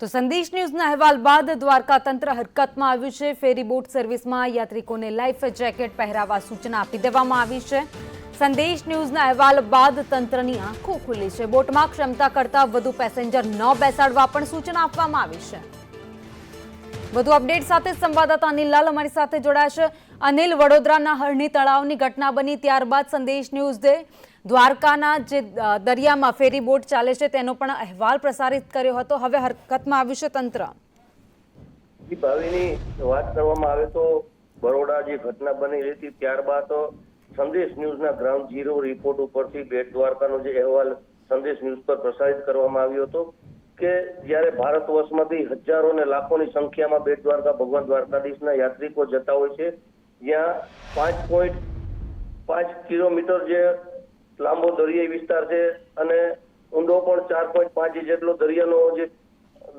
તો સંદેશ ન્યૂઝના અહેવાલ બાદ દ્વારકા તંત્ર હરકતમાં આવ્યું છે. ફેરી બોટ સર્વિસમાં યાત્રિકોને લાઈફ જેકેટ પહેરાવવા સૂચના આપી દેવામાં આવી છે. સંદેશ ન્યૂઝના અહેવાલ બાદ તંત્રની આંખો ખુલી છે. બોટમાં ક્ષમતા કરતાં વધુ પેસેન્જર ન બેસાડવા પણ સૂચના આપવામાં આવી છે. વધુ અપડેટ સાથે સંવાદદાતા અનિલ લાલ અમારી સાથે જોડાશે અનિલ, વડોદરાના હરણી તળાવની ઘટના બની ત્યારબાદ સંદેશ ન્યૂઝે દ્વારકાના જે દરિયામાં ફેરી બોટ ચાલે છે, તેનો પણ અહેવાલ પ્રસારિત કર્યો હતો. હવે હરકતમાં આવ્યું છે તંત્ર. ભાવિની વાત કરવામાં આવે તો બરોડા જે ઘટના બની હતી, ત્યારબાદ સંદેશ ન્યૂઝના ગ્રાઉન્ડ ઝીરો રિપોર્ટ ઉપરથી બેટ દ્વારકાનો જે અહેવાલ સંદેશ ન્યૂઝ પર પ્રસારિત કરવામાં આવ્યો હતો કે જ્યારે ભારત વર્ષમાંથી હજારો ને લાખોની સંખ્યામાં બેટ દ્વારકા ભગવાન દ્વારકાધીશના યાત્રિકો જતા હોય છે જ્યાં પાંચ પોઈન્ટ પાંચ કિલોમીટર જે લાંબો દરિયાઈ વિસ્તાર છે અને ઊંડો પણ ચાર પોઈન્ટ પાંચ જેટલો દરિયાનો જે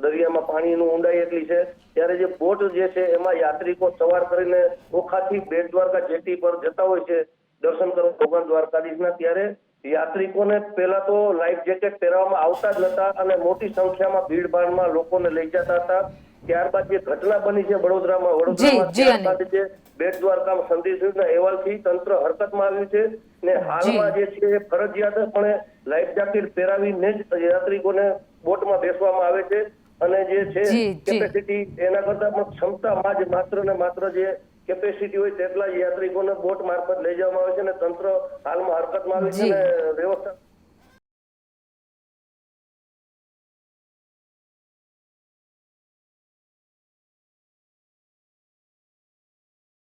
દરિયામાં પાણીનું ઊંડાઈ એટલી છે. ત્યારે જે બોટ જે છે એમાં યાત્રિકો સવાર કરીને ઓખાથી બેટ દ્વારકા જેટી પર જતા હોય છે, દર્શન કરવા ભગવાન દ્વારકાધીશના, ત્યારે યાત્રિકોને પહેલા તો લાઈફ જેકેટ પહેરવામાં આવતા જ નતા અને મોટી સંખ્યામાં ભીડભાડમાં લોકોને લઈ જતા હતા. ત્યારબાદ જે ઘટના બની છે વડોદરામાં વડોદરામાં ત્યારબાદ જે બેટ દ્વારકા સંદેશના અહેવાલથી તંત્ર હરકતમાં આવ્યું છે ને હાલમાં જે છે ફરજિયાતપણે લાઈફ જાકેટ પહેરાવીને જ યાત્રિકોને બોટમાં બેસવામાં આવે છે અને જે છે. કેપેસિટી એના કરતા પણ ક્ષમતામાં જ માત્ર ને માત્ર જે કેપેસિટી હોય તેટલા જ યાત્રિકોને બોટ મારફત લઈ જવામાં આવે છે અને તંત્ર હાલમાં હરકતમાં આવે છે અને વ્યવસ્થા